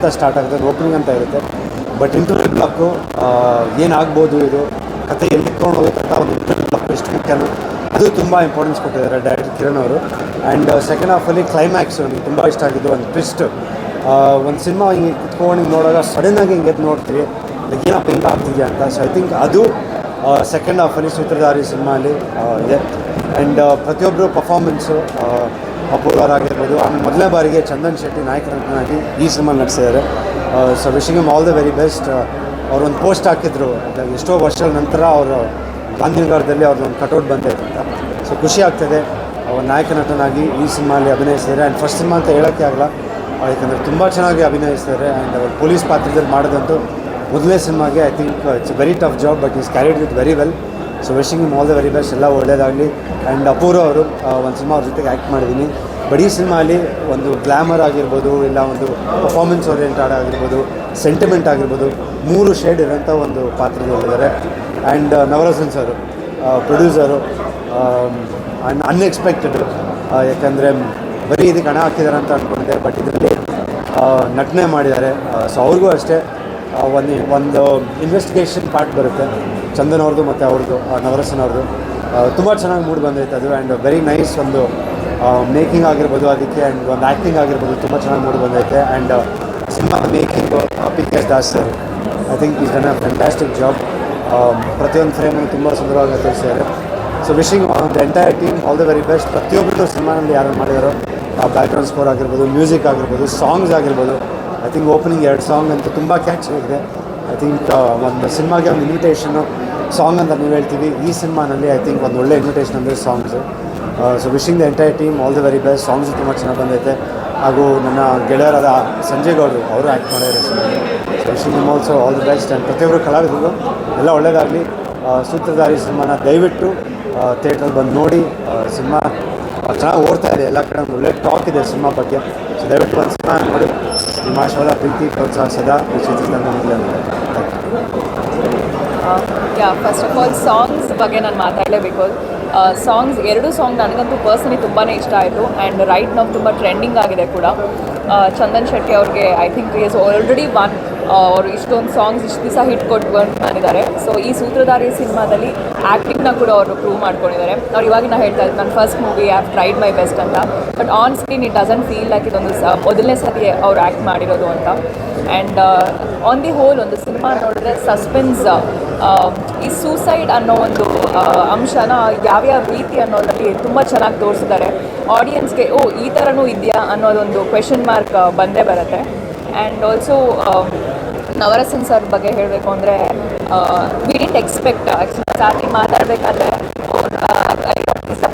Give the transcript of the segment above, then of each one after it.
ಅಂತ ಸ್ಟಾರ್ಟ್ ಆಗುತ್ತೆ ಓಪನಿಂಗ್ ಅಂತ ಇರುತ್ತೆ. ಬಟ್ ಇಂಟರ್ವ್ಯೂ ಬ್ಲಾಕು ಏನಾಗ್ಬೋದು ಇದು? ಕತೆ ಎಲ್ಲಿ ತೊಗೊಂಡು ಹೋಗುತ್ತೆ ಒಂದು ಬ್ಲಾಕ್ ಎಷ್ಟು ಮುಖ್ಯನೋ ಅದು ತುಂಬ ಇಂಪಾರ್ಟೆನ್ಸ್ ಕೊಟ್ಟಿದ್ದಾರೆ ಡೈರೆಕ್ಟರ್ ಕಿರಣ್ ಅವರು. ಆ್ಯಂಡ್ ಸೆಕೆಂಡ್ ಹಾಫಲ್ಲಿ ಕ್ಲೈಮ್ಯಾಕ್ಸ್ ನನಗೆ ತುಂಬ ಇಷ್ಟ ಆಗಿದ್ದು, ಒಂದು ಟ್ವಿಸ್ಟ್ ಒಂದು ಸಿನಿಮಾ ಹಿಂಗೆ ಕುತ್ಕೊಂಡು ಸಡನ್ ಸಡನ್ನಾಗಿ ಹಿಂಗೆ ನೋಡ್ತೀವಿ. ಏನಪ್ಪ ಹಿಂಗೆ ಆಗ್ತಿದೆಯಾ ಅಂತ. ಸೊ ಐ ಥಿಂಕ್ ಅದು ಸೆಕೆಂಡ್ ಹಾಫಲ್ಲಿ ಸೂತ್ರಧಾರಿ ಸಿನಿಮಾಲಿ ಇದೆ. ಆ್ಯಂಡ್ ಪ್ರತಿಯೊಬ್ಬರು ಪರ್ಫಾರ್ಮೆನ್ಸು ಅಪೂರ್ವರಾಗಿರ್ಬೋದು ಆಮೇಲೆ ಮೊದಲನೇ ಬಾರಿಗೆ ಚಂದನ್ ಶೆಟ್ಟಿ ನಾಯಕರನ್ನಾಗಿ ಈ ಸಿನಿಮಾ ನಡೆಸಿದ್ದಾರೆ. So wishing M all the very best ಅವರೊಂದು ಪೋಸ್ಟ್ ಹಾಕಿದ್ರು. ಎಷ್ಟೋ ವರ್ಷಗಳ ನಂತರ ಅವರು ಗಾಂಧಿನಗರದಲ್ಲಿ ಅವ್ರದ್ದೊಂದು ಕಟೌಟ್ ಬಂದಿದೆ ಅಂತ. ಸೊ ಖುಷಿ ಆಗ್ತದೆ. ಅವ್ರ ನಾಯಕ ನಟನಾಗಿ ಈ ಸಿನಿಮಾಲಿ ಅಭಿನಯಿಸಿದ್ದಾರೆ. ಆ್ಯಂಡ್ ಫಸ್ಟ್ ಸಿನಿಮಾ ಅಂತ ಹೇಳೋಕ್ಕೆ ಆಗಲ್ಲ. ಯಾಕಂದರೆ ತುಂಬ ಚೆನ್ನಾಗಿ ಅಭಿನಯಿಸಿದ್ದಾರೆ. ಆ್ಯಂಡ್ ಅವ್ರು ಪೊಲೀಸ್ ಪಾತ್ರದಲ್ಲಿ ಮಾಡೋದಂತೂ ಮೊದಲನೇ ಸಿನಿಮಾಗೆ I think it's very tough job but is carried with very well so wishing all the very best ಎಲ್ಲ ಒಳ್ಳೇದಾಗಲಿ. ಆ್ಯಂಡ್ ಅಪೂರ್ವ ಅವರು ಒಂದು ಸಿನಿಮಾ ಅವ್ರ ಜೊತೆಗೆ ಆ್ಯಕ್ಟ್ ಮಾಡಿದ್ದೀನಿ ಬರೀ ಸಿನಿಮಾಲಿ ಒಂದು ಗ್ಲಾಮರ್ ಆಗಿರ್ಬೋದು, ಇಲ್ಲ ಒಂದು ಪರ್ಫಾರ್ಮೆನ್ಸ್ ಓರಿಯೆಂಟೆಡ್ ಆಗಿರ್ಬೋದು ಸೆಂಟಿಮೆಂಟ್ ಆಗಿರ್ಬೋದು, ಮೂರು ಶೇಡ್ ಇರೋಂಥ ಒಂದು ಪಾತ್ರದಲ್ಲಿದ್ದಾರೆ. And Navarasan sir producer and unexpected ಯಾಕಂದರೆ, ಬರೀ ಇದಕ್ಕೆ ಹಣ ಹಾಕಿದ್ದಾರೆ ಅಂತ ಅಂದ್ಕೊಂಡೆ ಬಟ್ ಇದರಲ್ಲಿ ನಟನೆ ಮಾಡಿದ್ದಾರೆ. ಸೊ ಅವ್ರಿಗೂ ಅಷ್ಟೇ ಒಂದು ಒಂದು ಇನ್ವೆಸ್ಟಿಗೇಷನ್ ಪಾರ್ಟ್ ಬರುತ್ತೆ. ಚಂದನ್ ಅವ್ರದ್ದು ಮತ್ತು ಅವ್ರದ್ದು ನವರಸನ್ ಅವ್ರದ್ದು ತುಂಬ ಚೆನ್ನಾಗಿ ಮೂಡ್ ಬಂದೈತೆ ಅದು. ಆ್ಯಂಡ್ ವೆರಿ ನೈಸ್ ಒಂದು ಮೇಕಿಂಗ್ ಆಗಿರ್ಬೋದು ಅದಕ್ಕೆ ಆ್ಯಂಡ್ ಒಂದು ಆ್ಯಕ್ಟಿಂಗ್ ಆಗಿರ್ಬೋದು ತುಂಬ ಚೆನ್ನಾಗಿ ಮೂಡ್ ಬಂದೈತೆ. And cinema making P K S Das sir I think is done a fantastic job ಪ್ರತಿಯೊಂದು ಫ್ರೇಮನ್ನು ತುಂಬ ಸುಂದರವಾಗಿ ತಿಳಿಸಿದ್ದಾರೆ so wishing the entire team all the very best ಪ್ರತಿಯೊಬ್ಬರು ಸಿನಿಮಾನಲ್ಲಿ ಯಾರು ಮಾಡಿದಾರೋ ಬ್ಯಾಕ್ಗ್ರೌಂಡ್ ಸ್ಕೋರ್ ಆಗಿರ್ಬೋದು ಮ್ಯೂಸಿಕ್ ಆಗಿರ್ಬೋದು ಸಾಂಗ್ಸ್ ಆಗಿರ್ಬೋದು ಐ ಥಿಂಕ್ ಓಪನಿಂಗ್ ಎರಡು ಸಾಂಗ್ ಅಂತೂ ತುಂಬ ಕ್ಯಾಚ್ ಆಗಿದೆ. ಐ ಥಿಂಕ್ ಒಂದು ಸಿನಿಮಾಗೆ ಒಂದು ಇನ್ವಿಟೇಷನು ಸಾಂಗ್ ಅಂತ ನೀವು ಹೇಳ್ತೀವಿ. ಈ ಸಿನಿಮಾನಲ್ಲಿ ಐ ಥಿಂಕ್ ಒಂದು ಒಳ್ಳೆ ಇನ್ವಿಟೇಷನ್ ಅಂದರೆ songs so wishing the entire team all the very best songs ತುಂಬ ಚೆನ್ನಾಗಿ ಬಂದೈತೆ. ಹಾಗೂ ನನ್ನ ಗೆಳೆಯರಾದ ಸಂಜಯ್ ಗೌಡರು, ಅವರು ಆ್ಯಕ್ಟ್ ಮಾಡಿದ್ದಾರೆ ಸೊ ವಿಶಿಂಗ್ ನಿಮ್ also all the best and ಪ್ರತಿಯೊಬ್ಬರು ಕಲಾವಿದರು ಎಲ್ಲ ಒಳ್ಳೆಯದಾಗಲಿ ಸೂತ್ರಧಾರಿ ಸಿನಿಮಾನ ದಯವಿಟ್ಟು ಥಿಯೇಟ್ರಲ್ಲಿ ಬಂದು ನೋಡಿ ಸಿನಿಮಾ ಚೆನ್ನಾಗಿ ಓಡ್ತಾ ಇದೆ. ಎಲ್ಲ ಕಡೆ ಒಳ್ಳೆ ಟಾಕ್ ಇದೆ ಸಿನಿಮಾ ಬಗ್ಗೆ. ಸೊ ದಯವಿಟ್ಟು ಒಂದು ಸಿನಿಮಾ ನೋಡಿ. ನಿಮ್ಮ ಆಶೀರ್ವಾದ, ಪ್ರೀತಿ ಪ್ರೋತ್ಸಾಹ ಸದಾ ಈ yeah first of all songs ಬಗ್ಗೆ ನಾನು ಮಾತಾಡಲೇಬೇಕು. ಸಾಂಗ್ಸ್ ಎರಡು ಸಾಂಗ್ ನನಗಂತೂ ಪರ್ಸನಲಿ ತುಂಬಾ ಇಷ್ಟ ಆಯಿತು. ಆ್ಯಂಡ್ ರೈಟ್ ನಾವು ತುಂಬ ಟ್ರೆಂಡಿಂಗ್ ಆಗಿದೆ ಕೂಡ. ಚಂದನ್ ಶೆಟ್ಟಿ ಅವ್ರಿಗೆ I think is already won ಅವರು ಇಷ್ಟೊಂದು ಸಾಂಗ್ಸ್ ಇಷ್ಟು ದಿವಸ ಹಿಟ್ ಕೊಟ್ಟು ಮಾಡಿದ್ದಾರೆ. ಸೊ ಈ ಸೂತ್ರಧಾರಿ ಸಿನಿಮಾದಲ್ಲಿ ಆ್ಯಕ್ಟಿಂಗ್ನ ಕೂಡ ಅವರು ಪ್ರೂವ್ ಮಾಡ್ಕೊಂಡಿದ್ದಾರೆ. ಅವ್ರು ಇವಾಗ ನಾನು ಹೇಳ್ತಾ ಇದ್ದೆ ನನ್ನ first movie up tried my best ಅಂತ. But on screen it doesn't feel like ಇದೊಂದು ಸ ಮೊದಲನೇ ಸತಿ ಅವ್ರು ಆ್ಯಕ್ಟ್ ಮಾಡಿರೋದು ಅಂತ. ಆ್ಯಂಡ್ ಆನ್ ದಿ ಹೋಲ್ ಒಂದು ಸಿನಿಮಾ ನೋಡಿದ್ರೆ ಸಸ್ಪೆನ್ಸ್ ಈ ಸೂಸೈಡ್ ಅನ್ನೋ ಒಂದು ಅಂಶನ ಯಾವ್ಯಾವ ರೀತಿ ಅನ್ನೋದ್ರಲ್ಲಿ ತುಂಬ ಚೆನ್ನಾಗಿ ತೋರಿಸಿದ್ದಾರೆ. ಆಡಿಯನ್ಸ್ಗೆ ಓ, ಈ ಥರನೂ ಇದೆಯಾ ಅನ್ನೋದೊಂದು ಕ್ವೆಶನ್ ಮಾರ್ಕ್ ಬಂದೇ ಬರುತ್ತೆ. ಆ್ಯಂಡ್ ಆಲ್ಸೋ ನವರಸನ್ ಸರ್ ಬಗ್ಗೆ ಹೇಳಬೇಕು ಅಂದರೆ ವಿ ಡಿಂಟ್ ಎಕ್ಸ್ಪೆಕ್ಟ್ ಆ್ಯಕ್ಚುಲಿ ಸಾರಿ ಮಾತಾಡಬೇಕಾದ್ರೆ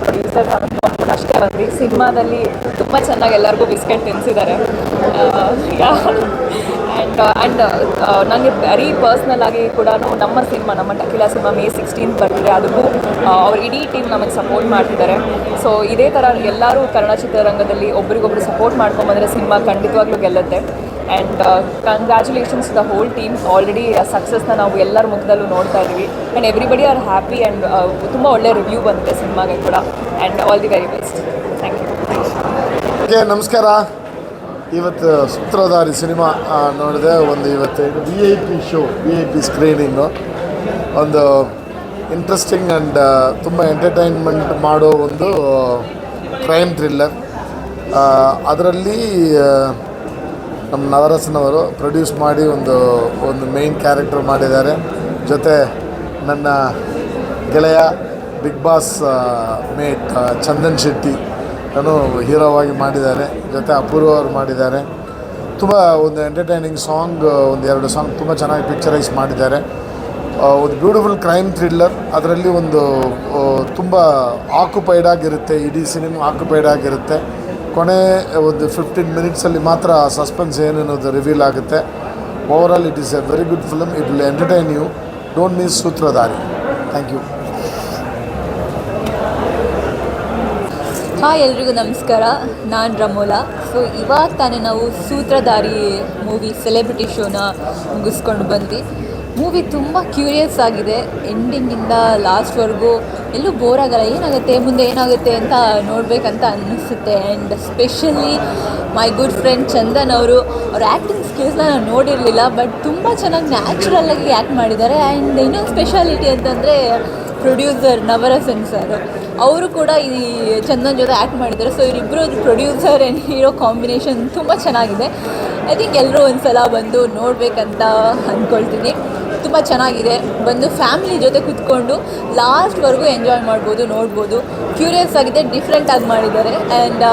ಪ್ರೊಡ್ಯೂಸರ್ ಅಂದ್ಕೊಂಡು ಅಷ್ಟೇ ಬಂದ್ರಿ ಸಿನಿಮಾದಲ್ಲಿ ತುಂಬ ಚೆನ್ನಾಗಿ ಎಲ್ಲರಿಗೂ ಬಿಸ್ಕೆಟ್ ತಿನ್ನಿಸಿದ್ದಾರೆ ಆ್ಯಂಡ್ ಆ್ಯಂಡ್ ನನಗೆ ವೆರಿ ಪರ್ಸ್ನಲ್ ಆಗಿ ಕೂಡ ನಮ್ಮ ಸಿನಿಮಾ, ನಮ್ಮ ಟಕಿಲ ಸಿನಿಮಾ ಮೇ ಸಿಕ್ಸ್ಟೀನ್ ಬರ್ತಿದೆ ಅದಕ್ಕೂ ಅವ್ರ ಇಡೀ ಟೀಮ್ ನಮಗೆ ಸಪೋರ್ಟ್ ಮಾಡ್ತಿದ್ದಾರೆ. ಸೊ ಇದೇ ಥರ ಎಲ್ಲರೂ ಕನ್ನಡ ಚಿತ್ರರಂಗದಲ್ಲಿ ಒಬ್ರಿಗೊಬ್ರು ಸಪೋರ್ಟ್ ಮಾಡ್ಕೊಂಬಂದರೆ ಸಿನಿಮಾ ಖಂಡಿತವಾಗ್ಲೂ ಗೆಲ್ಲುತ್ತೆ. And congratulations the whole team already ಸಕ್ಸಸ್ನ ನಾವು ಎಲ್ಲರ ಮುಖದಲ್ಲೂ ನೋಡ್ತಾ ಇದ್ದೀವಿ and everybody are happy and ತುಂಬ ಒಳ್ಳೆ ರಿವ್ಯೂ ಬಂದಿದೆ ಸಿನಿಮಾಗೆ ಕೂಡ. And all the very best thank you okay ನಮಸ್ಕಾರ. ಇವತ್ತು ಸೂತ್ರಧಾರಿ ಸಿನಿಮಾ ನೋಡಿದೆ. ಒಂದು ಇವತ್ತು V I P show V I P screening ಒಂದು ಇಂಟ್ರೆಸ್ಟಿಂಗ್ ಆ್ಯಂಡ್ ತುಂಬ ಎಂಟರ್ಟೈನ್ಮೆಂಟ್ ಮಾಡೋ ಒಂದು ಕ್ರೈಮ್ ಥ್ರಿಲ್ಲರ್ ಅದರಲ್ಲಿ ನಮ್ಮ ನವರಸನವರು ಪ್ರೊಡ್ಯೂಸ್ ಮಾಡಿ ಒಂದು ಒಂದು ಮೇನ್ ಕ್ಯಾರೆಕ್ಟರ್ ಮಾಡಿದ್ದಾರೆ. ಜೊತೆ ನನ್ನ ಗೆಳೆಯ Bigg Boss mate Chandan Shetty ನಾನು ಹೀರೋವಾಗಿ ಮಾಡಿದ್ದಾರೆ. ಜೊತೆ ಅಪೂರ್ವ ಅವರು ಮಾಡಿದ್ದಾರೆ. ತುಂಬ ಒಂದು ಎಂಟರ್ಟೈನಿಂಗ್ ಸಾಂಗ್ ಒಂದು ಎರಡು ಸಾಂಗ್ ತುಂಬ ಚೆನ್ನಾಗಿ ಪಿಕ್ಚರೈಸ್ ಮಾಡಿದ್ದಾರೆ. ಒಂದು ಬ್ಯೂಟಿಫುಲ್ ಕ್ರೈಮ್ ಥ್ರಿಲ್ಲರ್ ಅದರಲ್ಲಿ ಒಂದು ತುಂಬ ಆಕ್ಯುಪೈಡ್ ಆಗಿರುತ್ತೆ. ಇಡೀ ಸಿನಿಮಾ ಆಕ್ಯುಪೈಡ್ ಆಗಿರುತ್ತೆ. ಕೊನೆ, ಒಂದು ಫಿಫ್ಟೀನ್ ಮಿನಿಟ್ಸಲ್ಲಿ ಮಾತ್ರ ಸಸ್ಪೆನ್ಸ್ ಏನು ಅನ್ನೋದು ರಿವೀಲ್ ಆಗುತ್ತೆ. Overall it is a very good film it will entertain you don't means Sutradhari thank you hi ಎಲ್ರಿಗೂ ನಮಸ್ಕಾರ. ನಾನು ರಮೋಲಾ. ಸೊ ಇವಾಗ ತಾನೇ ನಾವು ಸೂತ್ರಧಾರಿ ಮೂವಿ ಸೆಲೆಬ್ರಿಟಿ ಶೋನ ಮುಗಿಸ್ಕೊಂಡು ಬಂದ್ವಿ. ಮೂವಿ ತುಂಬ ಕ್ಯೂರಿಯಸ್ ಆಗಿದೆ. ಎಂಡಿಂಗಿಂದ ಲಾಸ್ಟ್ವರೆಗೂ ಎಲ್ಲೂ ಬೋರ್ ಆಗಲ್ಲ. ಏನಾಗುತ್ತೆ? ಮುಂದೆ ಏನಾಗುತ್ತೆ ಅಂತ ನೋಡಬೇಕಂತ ಅನ್ನಿಸುತ್ತೆ and specially my good friend Chandan ಅವರು, ಅವ್ರ ಆ್ಯಕ್ಟಿಂಗ್ ಸ್ಕಿಲ್ಸ್ನ ನಾನು ನೋಡಿರಲಿಲ್ಲ ಬಟ್ ತುಂಬ ಚೆನ್ನಾಗಿ ನ್ಯಾಚುರಲ್ಲಾಗಿ ಆ್ಯಕ್ಟ್ ಮಾಡಿದ್ದಾರೆ. ಆ್ಯಂಡ್ ಇನ್ನೊಂದು ಸ್ಪೆಷಾಲಿಟಿ ಅಂತಂದರೆ ಪ್ರೊಡ್ಯೂಸರ್ ನವರಸನ್ ಸರ್ ಅವರು ಕೂಡ ಈ ಚಂದನ್ ಜೊತೆ ಆ್ಯಕ್ಟ್ ಮಾಡಿದ್ದಾರೆ. ಸೊ ಇವರಿಬ್ಬರು ಪ್ರೊಡ್ಯೂಸರ್ ಆ್ಯಂಡ್ ಹೀರೋ ಕಾಂಬಿನೇಷನ್ ತುಂಬ ಚೆನ್ನಾಗಿದೆ. ಐ ಥಿಂಕ್ ಎಲ್ಲರೂ ಒಂದು ಸಲ ಬಂದು ನೋಡಬೇಕಂತ ಅಂದ್ಕೊಳ್ತೀನಿ ತುಂಬ ಚೆನ್ನಾಗಿದೆ. ಬಂದು ಫ್ಯಾಮಿಲಿ ಜೊತೆ ಕೂತ್ಕೊಂಡು ಲಾಸ್ಟ್ವರೆಗೂ ಎಂಜಾಯ್ ಮಾಡ್ಬೋದು, ನೋಡ್ಬೋದು. ಕ್ಯೂರಿಯಸ್ ಆಗಿದೆ ಡಿಫ್ರೆಂಟ್ ಆಗಿ ಮಾಡಿದ್ದಾರೆ. And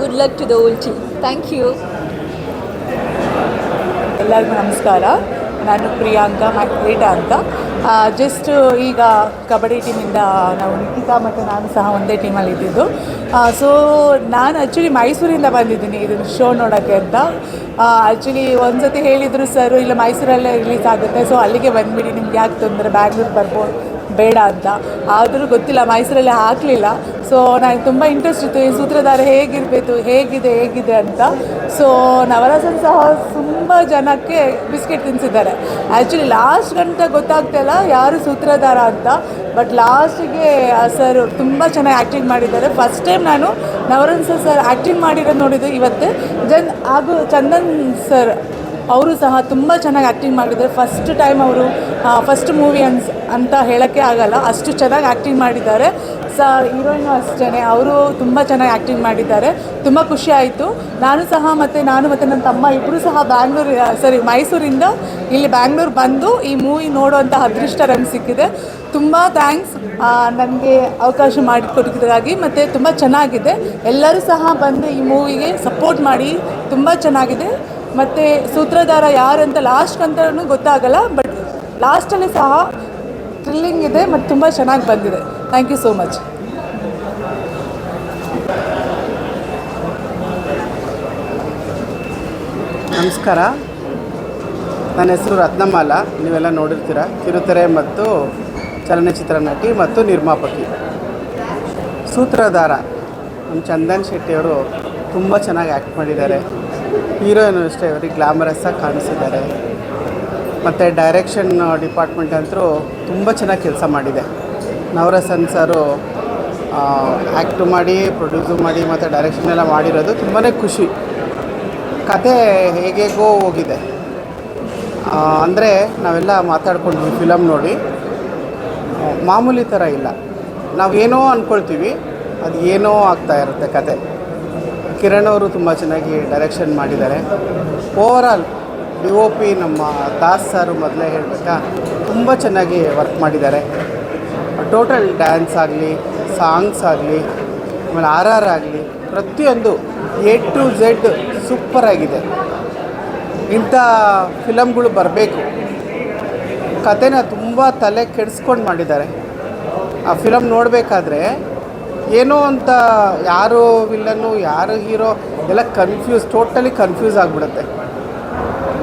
good luck to the team thank you ಎಲ್ಲರಿಗೂ ನಮಸ್ಕಾರ. ನಾನು ಪ್ರಿಯಾಂಕ ರೀಟಾ ಅಂತ. ಜಸ್ಟ್ ಈಗ ಕಬಡ್ಡಿ ಟೀಮಿಂದ ನಾವು ನಿಖಿತಾ ಮತ್ತು ನಾನು ಸಹ ಒಂದೇ ಟೀಮಲ್ಲಿ ಇದ್ದಿದ್ದು. ಸೊ ನಾನು ಆ್ಯಕ್ಚುಲಿ ಮೈಸೂರಿಂದ ಬಂದಿದ್ದೀನಿ, ಇದನ್ನು ಶೋ ನೋಡೋಕ್ಕೆ ಅಂತ. ಆ್ಯಕ್ಚುಲಿ ಒಂದು ಸತಿ ಹೇಳಿದರು ಸರ್ ಇಲ್ಲ ಮೈಸೂರಲ್ಲೇ ರಿಲೀಸ್ ಆಗುತ್ತೆ ಸೊ ಅಲ್ಲಿಗೆ ಬಂದುಬಿಡಿ, ನಿಮ್ಗೆ ಯಾಕೆ ತೊಂದರೆ? ಬ್ಯಾಂಗ್ಳೂರು ಬರ್ಬೋದು. ಬೇಡ ಅಂತ. ಆದರೂ ಗೊತ್ತಿಲ್ಲ, ಮೈಸೂರಲ್ಲಿ ಹಾಕಲಿಲ್ಲ. ಸೊ ನನಗೆ ತುಂಬ ಇಂಟ್ರೆಸ್ಟ್ ಇತ್ತು, ಈ ಸೂತ್ರಧಾರ ಹೇಗಿರಬೇಕು, ಹೇಗಿದೆ ಹೇಗಿದೆ ಅಂತ. ಸೊ ನವರಸನ್ ಸಹ ತುಂಬ ಜನಕ್ಕೆ ಬಿಸ್ಕೆಟ್ ತಿನ್ಸಿದ್ದಾರೆ. ಆ್ಯಕ್ಚುಲಿ ಲಾಸ್ಟ್ ಗಂಟೆ ಗೊತ್ತಾಗ್ತಿಲ್ಲ ಯಾರು ಸೂತ್ರಧಾರ ಅಂತ. ಬಟ್ ಲಾಸ್ಟಿಗೆ ಸರ್ ತುಂಬ ಚೆನ್ನಾಗಿ ಆ್ಯಕ್ಟಿಂಗ್ ಮಾಡಿದ್ದಾರೆ. ಫಸ್ಟ್ ಟೈಮ್ ನಾನು ನವರಸನ್ ಸರ್ ಆ್ಯಕ್ಟಿಂಗ್ ಮಾಡಿರೋದು ನೋಡಿದ್ದು ಇವತ್ತೇ. ಜನ್ ಹಾಗೂ ಚಂದನ್ ಸರ್ ಅವರು ಸಹ ತುಂಬ ಚೆನ್ನಾಗಿ ಆ್ಯಕ್ಟಿಂಗ್ ಮಾಡಿದ್ದಾರೆ ಫಸ್ಟ್ ಟೈಮ್ ಅವರು ಫಸ್ಟ್ ಮೂವಿ ಅನ್ಸ್, ಅಂತ ಹೇಳೋಕ್ಕೆ ಆಗಲ್ಲ. ಅಷ್ಟು ಚೆನ್ನಾಗಿ ಆ್ಯಕ್ಟಿಂಗ್ ಮಾಡಿದ್ದಾರೆ. ಸ, ಹೀರೋಯಿನು ಅಷ್ಟೇ ಅವರು ತುಂಬ ಚೆನ್ನಾಗಿ ಆ್ಯಕ್ಟಿಂಗ್ ಮಾಡಿದ್ದಾರೆ. ತುಂಬ ಖುಷಿ ಆಯಿತು. ನಾನು ಸಹ ಮತ್ತು, ನಾನು ಮತ್ತು ನನ್ನ ತಮ್ಮ ಇಬ್ಬರು ಸಹ ಬ್ಯಾಂಗ್ಳೂರು ಸರಿ ಮೈಸೂರಿಂದ ಇಲ್ಲಿ ಬ್ಯಾಂಗ್ಳೂರು ಬಂದು ಈ ಮೂವಿ ನೋಡುವಂಥ ಅದೃಷ್ಟ ನಮ್ಗೆ ಸಿಕ್ಕಿದೆ. ತುಂಬ ಥ್ಯಾಂಕ್ಸ್ ನನಗೆ ಅವಕಾಶ ಮಾಡಿಕೊಟ್ಟಿದ್ದಾಗಿ ಮತ್ತು ತುಂಬ ಚೆನ್ನಾಗಿದೆ. ಎಲ್ಲರೂ ಸಹ ಬಂದು ಈ ಮೂವಿಗೆ ಸಪೋರ್ಟ್ ಮಾಡಿ. ತುಂಬ ಚೆನ್ನಾಗಿದೆ. ಮತ್ತು ಸೂತ್ರಧಾರ ಯಾರು ಅಂತ ಲಾಸ್ಟ್ ಅಂತಲೂ ಗೊತ್ತಾಗಲ್ಲ ಬಟ್ ಲಾಸ್ಟಲ್ಲಿ ಸಹ ಥ್ರಿಲ್ಲಿಂಗ್ ಇದೆ ಮತ್ತು ತುಂಬ ಚೆನ್ನಾಗಿ ಬಂದಿದೆ. ಥ್ಯಾಂಕ್ ಯು ಸೋ ಮಚ್ ನಮಸ್ಕಾರ. ನನ್ನ ಹೆಸರು ರತ್ನಮಾಲ. ನೀವೆಲ್ಲ ನೋಡಿರ್ತೀರ. ಕಿರುತೆರೆ ಮತ್ತು ಚಲನಚಿತ್ರ ನಟಿ ಮತ್ತು ನಿರ್ಮಾಪಕಿ. ಸೂತ್ರಧಾರ. ನಮ್ಮ ಚಂದನ್ ಶೆಟ್ಟಿಯವರು ತುಂಬ ಚೆನ್ನಾಗಿ ಆ್ಯಕ್ಟ್ ಮಾಡಿದ್ದಾರೆ. ಹೀರೋಯಿನು ಅಷ್ಟೇ ಅವ್ರಿಗೆ ಗ್ಲಾಮರಸ್ ಆಗಿ ಕಾಣಿಸಿದ್ದಾರೆ. ಮತ್ತು ಡೈರೆಕ್ಷನ್ ಡಿಪಾರ್ಟ್ಮೆಂಟ್ ಅಂತೂ ತುಂಬ ಚೆನ್ನಾಗಿ ಕೆಲಸ ಮಾಡಿದೆ. ನವರಸನ್ ಸರು ಆ್ಯಕ್ಟು ಮಾಡಿ ಪ್ರೊಡ್ಯೂಸು ಮಾಡಿ, ಮತ್ತು ಡೈರೆಕ್ಷನ್ ಎಲ್ಲ ಮಾಡಿರೋದು ತುಂಬಾ ಖುಷಿ. ಕತೆ ಹೇಗೇಗೋ ಹೋಗಿದೆ. ಅಂದರೆ ನಾವೆಲ್ಲ ಮಾತಾಡ್ಕೊಂಡ್ವಿ ಫಿಲಮ್ ನೋಡಿ. ಮಾಮೂಲಿ ಥರ ಇಲ್ಲ. ನಾವು ಏನೋ ಅಂದ್ಕೊಳ್ತೀವಿ ಅದು ಏನೋ ಆಗ್ತಾ ಇರುತ್ತೆ ಕತೆ ಕಿರಣ್ ಅವರು ತುಂಬ ಚೆನ್ನಾಗಿ ಡೈರೆಕ್ಷನ್ ಮಾಡಿದ್ದಾರೆ. ಓವರಾಲ್ ಡಿ ಒ ಪಿ ನಮ್ಮ ದಾಸ್ ಸರ್ ಮೊದಲೇ ಹೇಳಬೇಕಾ, ತುಂಬ ಚೆನ್ನಾಗಿ ವರ್ಕ್ ಮಾಡಿದ್ದಾರೆ. ಟೋಟಲ್ ಡ್ಯಾನ್ಸ್ ಆಗಲಿ ಸಾಂಗ್ಸ್ ಆಗಲಿ, ಆಮೇಲೆ ಆರ್ ಆರ್ ಆಗಲಿ, ಪ್ರತಿಯೊಂದು ಎ ಟು ಝೆಡ್ ಸೂಪರಾಗಿದೆ ಇಂಥ ಫಿಲಮ್ಗಳು ಬರಬೇಕು. ಕತೆನ ತುಂಬ ತಲೆ ಕೆಡಿಸ್ಕೊಂಡು ಮಾಡಿದ್ದಾರೆ. ಆ ಫಿಲಮ್ ನೋಡಬೇಕಾದ್ರೆ ಏನೋ ಅಂತ ಯಾರು ವಿಲ್ಲನ್ನು, ಯಾರು ಹೀರೋ ಎಲ್ಲ ಕನ್ಫ್ಯೂಸ್ ಟೋಟಲಿ ಕನ್ಫ್ಯೂಸ್ ಆಗಿಬಿಡುತ್ತೆ.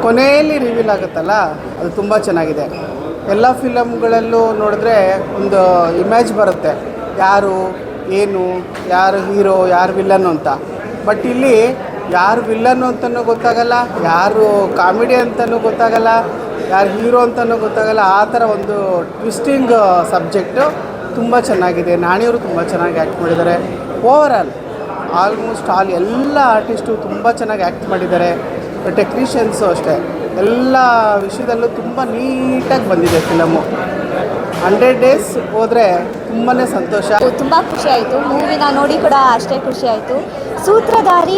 ಕೊನೆಯಲ್ಲಿ ರಿವೀಲ್ ಆಗುತ್ತಲ್ಲ, ಅದು ತುಂಬ ಚೆನ್ನಾಗಿದೆ. ಎಲ್ಲ ಫಿಲಮ್ಗಳಲ್ಲೂ ನೋಡಿದ್ರೆ ಒಂದು ಇಮೇಜ್ ಬರುತ್ತೆ. ಯಾರು, ಏನು, ಯಾರು ಹೀರೋ, ಯಾರು ವಿಲ್ಲನ್ನು ಅಂತ. ಬಟ್ ಇಲ್ಲಿ ಯಾರು ವಿಲ್ಲನ್ನು ಅಂತಲೂ ಗೊತ್ತಾಗಲ್ಲ, ಯಾರು ಕಾಮಿಡಿ ಅಂತಲೂ ಗೊತ್ತಾಗಲ್ಲ, ಯಾರು ಹೀರೋ ಅಂತಲೂ ಗೊತ್ತಾಗಲ್ಲ, ಆ ಥರ ಒಂದು ಟ್ವಿಸ್ಟಿಂಗ್ ಸಬ್ಜೆಕ್ಟು ತುಂಬ ಚೆನ್ನಾಗಿದೆ. ನಾಣಿಯವರು ತುಂಬ ಚೆನ್ನಾಗಿ ಆ್ಯಕ್ಟ್ ಮಾಡಿದ್ದಾರೆ. ಓವರಾಲ್ ಆಲ್ಮೋಸ್ಟ್ ಆಲ್ ಎಲ್ಲ ಆರ್ಟಿಸ್ಟು ತುಂಬ ಚೆನ್ನಾಗಿ ಆ್ಯಕ್ಟ್ ಮಾಡಿದ್ದಾರೆ. ಟೆಕ್ನಿಷಿಯನ್ಸು ಅಷ್ಟೇ. ಎಲ್ಲ ವಿಷಯದಲ್ಲೂ ತುಂಬ ನೀಟಾಗಿ ಬಂದಿದೆ ಫಿಲಮು ಹಂಡ್ರೆಡ್ ಡೇಸ್ ಹೋದರೆ ತುಂಬಾ ಸಂತೋಷ. ತುಂಬ ಖುಷಿ ಆಯಿತು. ಮೂವಿನ ನೋಡಿ ಕೂಡ ಅಷ್ಟೇ ಖುಷಿ ಆಯಿತು. ಸೂತ್ರಧಾರಿ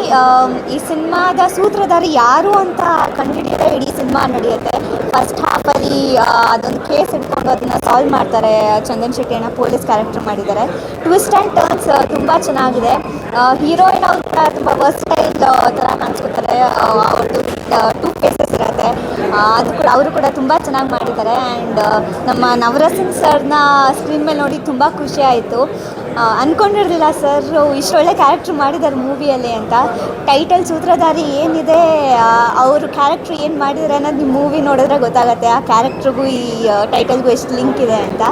ಈ ಸಿನಿಮಾದ ಸೂತ್ರಧಾರಿ ಯಾರು ಅಂತ ಕಂಡುಹಿಡಿಯೋದೇ ಇಡೀ ಸಿನಿಮಾ ನಡೆಯುತ್ತೆ. ಫಸ್ಟ್ ಹಾಫಲ್ಲಿ ಅದೊಂದು ಕೇಸ್ ಇಟ್ಕೊಂಡು ಅದನ್ನ ಸಾಲ್ವ್ ಮಾಡ್ತಾರೆ. ಚಂದನ್ ಶೆಟ್ಟಿಯನ್ನ ಪೊಲೀಸ್ ಕ್ಯಾರೆಕ್ಟರ್ ಮಾಡಿದ್ದಾರೆ. ಟ್ವಿಸ್ಟ್ ಆ್ಯಂಡ್ ಟರ್ನ್ಸ್ ತುಂಬ ಚೆನ್ನಾಗಿದೆ. ಹೀರೋಯಿನ್ ಅವ್ರು ಕೂಡ ತುಂಬ ವರ್ಸ್ಟೈಲ್ ಥರ ಕಾಣಿಸ್ಕೊತಾರೆ ಅವ್ರದ್ದು ಟೂ ಕೇಸಸ್ ಇರುತ್ತೆ. ಅದು ಕೂಡ ಅವರು ಕೂಡ ತುಂಬ ಚೆನ್ನಾಗಿ ಮಾಡಿದ್ದಾರೆ. ಆ್ಯಂಡ್ ನಮ್ಮ ನವರಸಿನ್ ಸರ್ನ ಸ್ಕ್ರೀನ್ ಮೇಲೆ ನೋಡಿ ತುಂಬ ಖುಷಿ ಆಯಿತು. ಅಂದ್ಕೊಂಡಿರಲಿಲ್ಲ ಸರ್. ಇಷ್ಟು ಒಳ್ಳೆ ಕ್ಯಾರೆಕ್ಟ್ರ್ ಮಾಡಿದ್ದಾರೆ ಮೂವಿಯಲ್ಲಿ ಅಂತ. ಟೈಟಲ್ ಸೂತ್ರಧಾರಿ ಏನಿದೆ ಅವರು ಕ್ಯಾರೆಕ್ಟ್ರ್ ಏನು ಮಾಡಿದ್ದಾರೆ ಅನ್ನೋದು ನೀವು ಮೂವಿ ನೋಡಿದ್ರೆ ಗೊತ್ತಾಗುತ್ತೆ. ಆ ಕ್ಯಾರೆಕ್ಟ್ರಿಗೂ ಈ ಟೈಟಲ್ಗೂ ಎಷ್ಟು ಲಿಂಕ್ ಇದೆ ಅಂತ.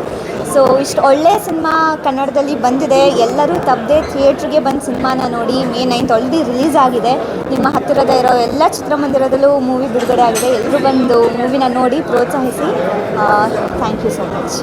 ಸೊ ಇಷ್ಟು ಒಳ್ಳೆಯ ಸಿನಿಮಾ ಕನ್ನಡದಲ್ಲಿ ಬಂದಿದೆ. ಎಲ್ಲರೂ ತಪ್ಪದೆ ಥಿಯೇಟ್ರಿಗೆ ಬಂದು ಸಿನಿಮಾನ ನೋಡಿ ಮೇ ನೈನ್ತ್ ಆಲ್ರೆಡಿ ರಿಲೀಸ್ ಆಗಿದೆ. ನಿಮ್ಮ ಹತ್ತಿರದ ಇರೋ ಎಲ್ಲ ಚಿತ್ರಮಂದಿರದಲ್ಲೂ ಮೂವಿ ಬಿಡುಗಡೆ ಆಗಿದೆ. ಎಲ್ಲರೂ ಬಂದು ಮೂವಿನ ನೋಡಿ ಪ್ರೋತ್ಸಾಹಿಸಿ. Thank you so much